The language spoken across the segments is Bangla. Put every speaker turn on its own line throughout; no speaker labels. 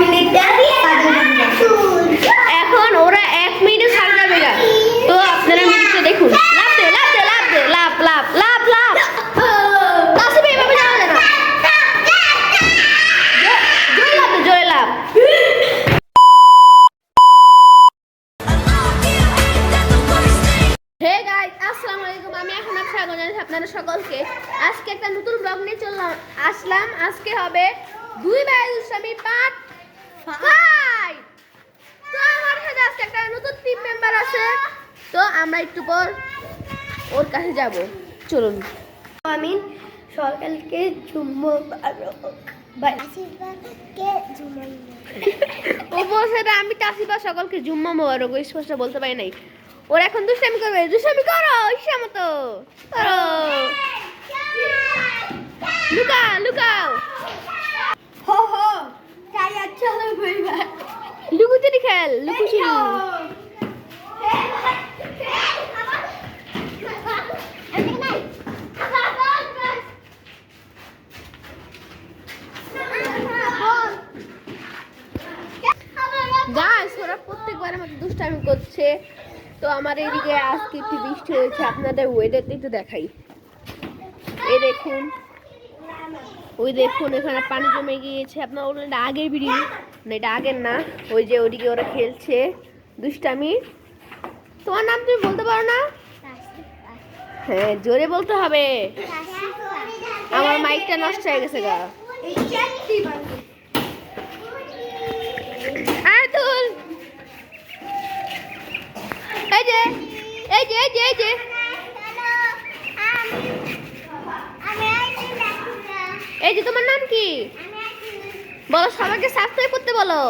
মিনিটে
এখন ওরা এক মিনিটে গা তো আপনারা মিনিটটা দেখুন। লাভ দে লাভ দে লাভ দে লাভ লাভ লাভ হে গাইস আসসালামু আলাইকুম। আমি এখন আপনার স্বাগত জানাচ্ছি আপনাদের সকলকে। আজকে একটা নতুন ব্লগ নিয়ে চললাম, আসলাম। আজকে হবে দুই ভাই দুষ্টামি পার্ট ফাইভ তো আমার সাথে আজকে একটা নতুন টিম মেম্বার আছে। তো আমরা একটু পর ওর কাছে যাব। চলুন।
আমি সকালকে
ও বলছে না আমি তাসিবা সকলকে জুম্মা মোবারক। ওই স্পষ্ট বলতে পারি নাই। ওর এখন দুষ্টামি করবে। দুষ্টামি করো ইসা মতো। করো। লুকাও লুকাও
হো হো তাই আচ্ছা হলো পরিবার
লুকুচুরি খেল লুকুচুরি। গাছ ওরা প্রত্যেকবারের মতো দুষ্টামি করছে। তো আমার এদিকে আজকে একটু বৃষ্টি হয়েছে আপনাদের ওয়েদারটা একটু দেখাই। এই দেখুন। ওই দেখুন, এখানে পানি জমে গিয়েছে। আপনার এটা আগের ভিডিও না, এটা আগের না। ওই যে ওদিকে ওরা খেলছে। দুষ্টামি। তোমার নাম তুমি বলতে পারো না? হ্যাঁ জোরে বলতে হবে। আমার মাইকটা নষ্ট হয়ে গেছে গা।
এই
যে এই যে এই যে এই যে। এই যে তোমার নাম কি? বলো সবাইকে সাবস্ক্রাইব করতে বলো।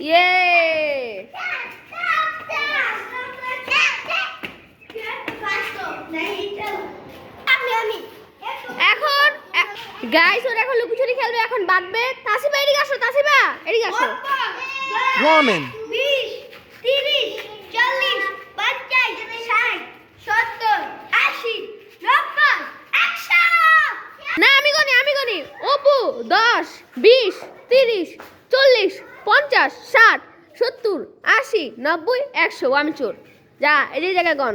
ইয়ে এখন গাইস ওরা এখন লুকোচুরি খেলবে এখন বাঁধবে। তাসিবা এদিকে আসো তাসিবা এদিকে আসো।
Woman.
নব্বই, একশো।
আমি চোর। যা, এই যে গন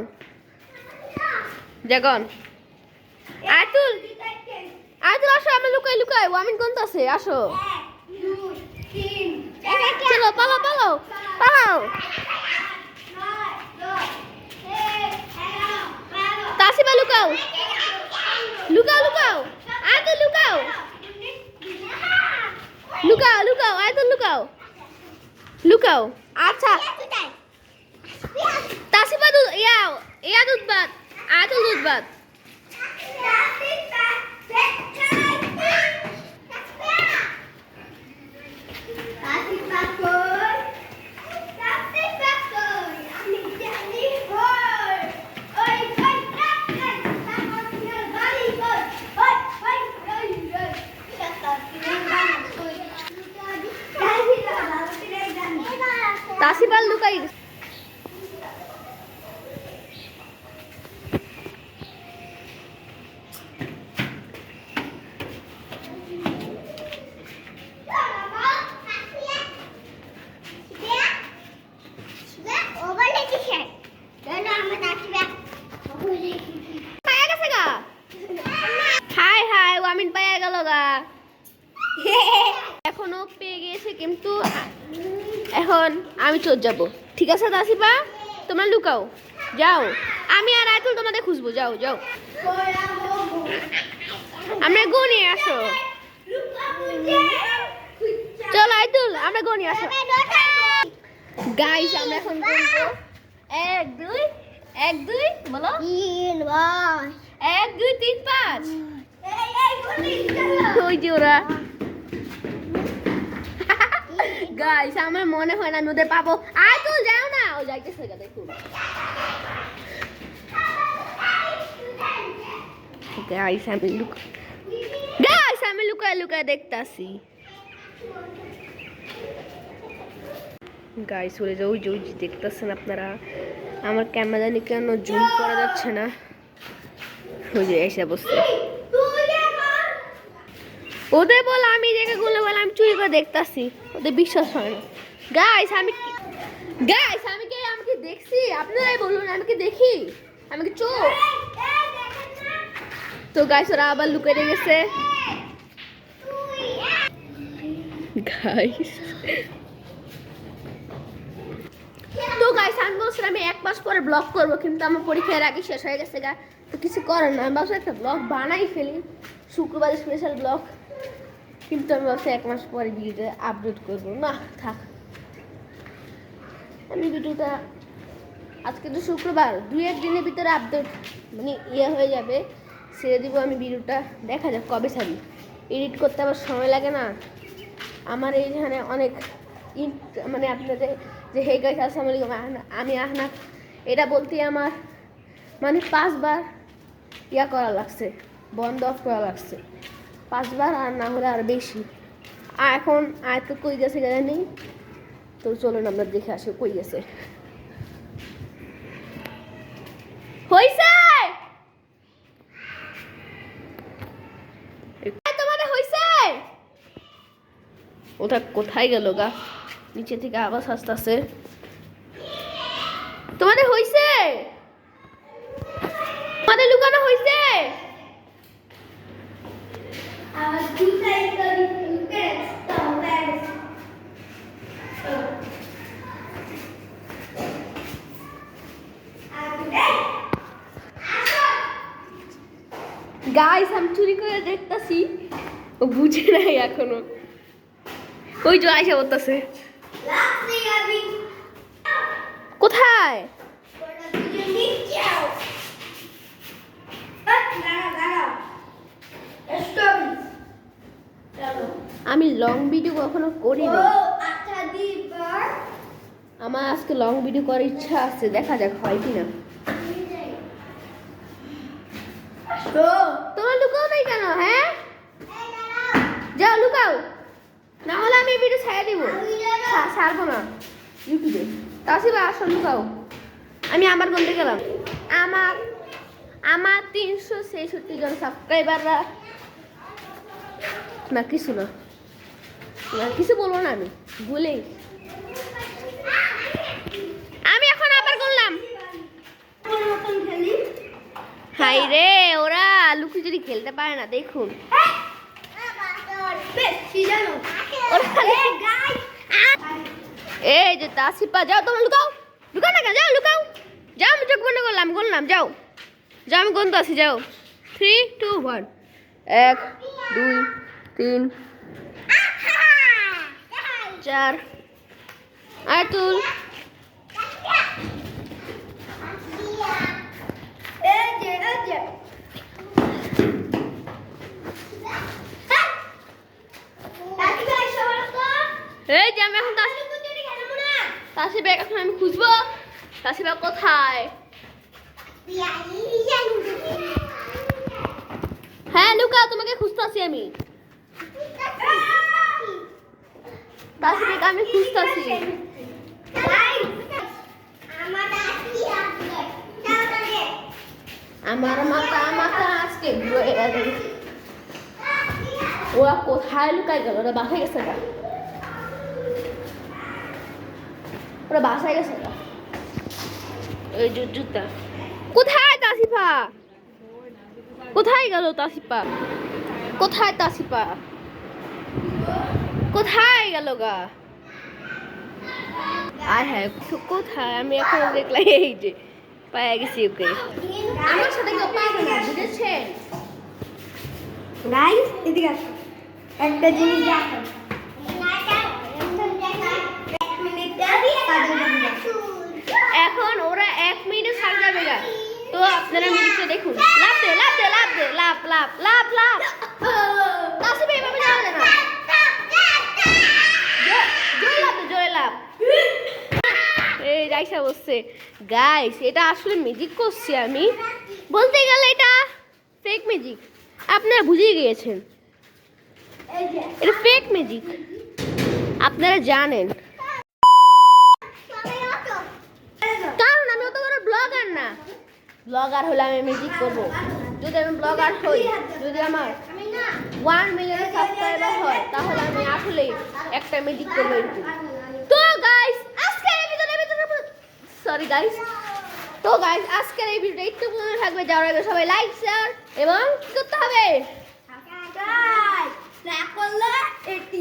যা গন আতুল আতুল আসো আমি লুকাই লুকাই। ওয়ামিন কোন আছে, আসো। চলো পালো পালো পালাও। তাসিবা লুকাও। লুকাও লুকাও। আতুল লুকাও। লুকাও লুকাও আতুল লুকাও। লুকাও আচ্ছা তাসিবা দুধ ইয়া ইয়া দুধ বাদ আতুল দুধ বাদ তাসিবা লুকাই পায়া গেছে গা হাই হাই ওয়ামিন পায়া গেল গা এখনও পেয়ে গিয়েছে কিন্তু এখন আমি চোর যাব। ঠিক আছে দাসিবা তোমরা লুকাও। যাও। আমি আর আয়তুল তোমাদের খুঁজবো। যাও যাও। আমরা গনি আসো। চলো আয়তুল আমরা গনি আসো। গাইস আমরা এখন এক দুই এক দুই বলো। এক দুই তিন পাঁচ। ওই যে ওরা। গাইস আমার মনে হয় না আমি পাবো। আয় তুই যাও না। ও যাইতেছে গা গাইস আমি লুক গাইস আমি লুকায় লুকায় দেখতাছি। গাইস ওরে যে, ওই যে, ওই দেখতেছেন আপনারা? আমার ক্যামেরা জানি কেন জুম করা যাচ্ছে না। ওই যে, এসে বসছে। ওদের বল, আমি দেখে গুলো বলে আমি চুরি করে দেখতাছি। ওদের বিশ্বাস হয় না। গাইস আমি গাইস আমি কি আমি কি দেখছি? আপনারাই বলুন, আমি কি দেখি? আমি কি চোখ তো গাইস ওরা আবার লুকিয়ে গেছে। গাইস তো গাইস আমি বলছিলাম আমি এক মাস পরে ব্লগ করব, কিন্তু আমার পরীক্ষার আগে শেষ হয়ে গেছে গা তো কিছু করার না আমি ভাবছি একটা ব্লগ বানাই ফেলি। শুক্রবার স্পেশাল ব্লগ কিন্তু আমি ভাবছি এক মাস পরে ভিডিওটা আপলোড করব। না, থাক। আমি ভিডিওটা আজকে তো শুক্রবার দুই এক দিনের ভিতরে আপলোড মানে ইয়ে হয়ে যাবে। ছেড়ে দিব আমি ভিডিওটা, দেখা যাক কবে ছাড়ি। এডিট করতে আবার সময় লাগে না। আমার এইখানে অনেক মানে আপনাদের যে হে গাইস আসসালামু আলাইকুম আমি আহনা এটা বলতে আমার মানে পাঁচবার ইয়া করা লাগছে, বন্ধ অফ করা লাগছে। পাঁচবার আর না হলে আর বেশি। আর এখন আয় তো কই গেছে গেলে নেই তো চলুন আমরা দেখে আসি কই গেছে। হইছে! ওটা কোথায় গেল গা? নিচে থেকে আবার আস্তে আস্তে তোমাদের হইছে তোমাদের লুকানো হইছে
আর দুটা ইত্যাদি লুকে তবে
গাইস আমি চুরি করে দেখতাছি। ও বুঝে নাই এখনও। ওই যে আইসা বলতেছে। কোথায়? আমি লং ভিডিও কখনো করি না আমার আজকে লং ভিডিও করার ইচ্ছা আছে। দেখা যাক হয় কিনা।
তো
তোমার লুকাও নাই কেন হ্যাঁ যাও লুকাও না হলে আমি এই ভিডিও ছেড়ে দিব। ছাড়বো না। ইউটিউবে? তাসিবা আসো লুকাও আমি আমার গন্তে গেলাম। আমার আমার তিনশো ছেষট্টি জন সাবস্ক্রাইবাররা না কিছু না। না কিছু বলব না আমি। বলেই আমি এখন আবার করলাম। হাই রে ওরা লুকি যদি খেলতে পারে না দেখুন
বেশ কি জানো
ওরা খালি
এ গাই
এই যে তাসিপা যাও তোমরা লুকাও। লুকাও না যাও, লুকাও। যাও, আমি চোখ বন্ধ করলাম করলাম যাও। যাও, আমি গন্ত আছি, যাও। থ্রি টু ওয়ান এক, দুই, তিন, চার। আর তুল
তাকি ভাই সবার তো
এই যে আমি এখন তাসি
কুচুরি খেলব না
তাসিবা এখন আমি খুঁজবো। তাসিবা কোথায়? হ্যাঁ লুকাও তোমাকে খুঁজতেছি আমি। তাসিবাকে আমি খুঁজতেছি। আমার মাথা মাথা আজকে ঘুরে গেছে ওরা কোথায় লুকাই গেল? ওরা বাসায় গেছে গা। ওরা বাসায় গেছে ওই যে জুতা। কোথায় তাসিফা? কোথায় গেল তাসিফা? কোথায় তাসিফা? কোথায় গেল গা? আয় হ্যাঁ কোথায়? আমি এখন দেখলাম এই যে পায়ে গেছি ওকে। আমার সাথে কেউ পারবে না বুঝেছেন?
গাইস এদিকে একটা জিনিস দেখো এক মিনিটে সাড়ে যাবে
এখন ওরা এক মিনিটে ছাড় যাবে গা। তো আপনারা মিনিটটা দেখুন। লাভ দে লাভ দে লাভ দে লাভ লাভ লাভ লাভ না। জো- লাভ এই বসছে। গাইস এটা আসলে ম্যাজিক করছি আমি। বলতে গেলে এটা ফেক ম্যাজিক আপনারা গিয়েছেন। এটা ফেক ম্যাজিক আপনারা জানেন কারণ আমি অত বড় ব্লগার না? ব্লগার হলে আমি ম্যাজিক করব। যদি আমি ব্লগার হই যদি আমার ওয়ান মিলিয়ন সাবস্ক্রাইবার হয় তাহলে আমি আসলে একটা মিউজিক করব এরকম। তো গাইস আজকের এই ভিডিওটা সরি গাইস তো গাইস আজকের এই ভিডিওটা একটু পর্যন্ত থাকবে যাওয়ার আগে সবাই লাইক শেয়ার এবং কি করতে হবে?
না একটি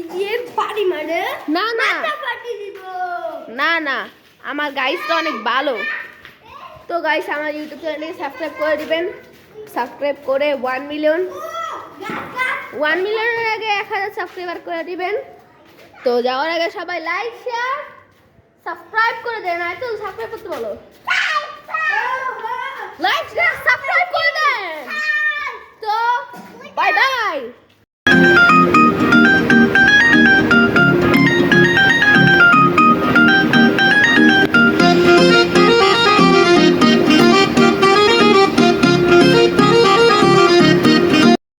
না। না না। না আমার গাইসটা অনেক ভালো। তো গাইস আমার ইউটিউব চ্যানেলটি সাবস্ক্রাইব করে দিবেন। সাবস্ক্রাইব করে ওয়ান মিলিয়ন ওয়ান মিলিয়নের আগে এক হাজার সাবস্ক্রাইবার করে দিবেন। তো যাওয়ার আগে সবাই লাইক শেয়ার সাবস্ক্রাইব করে দেন। আর তো সাবস্ক্রাইব করতে বলো।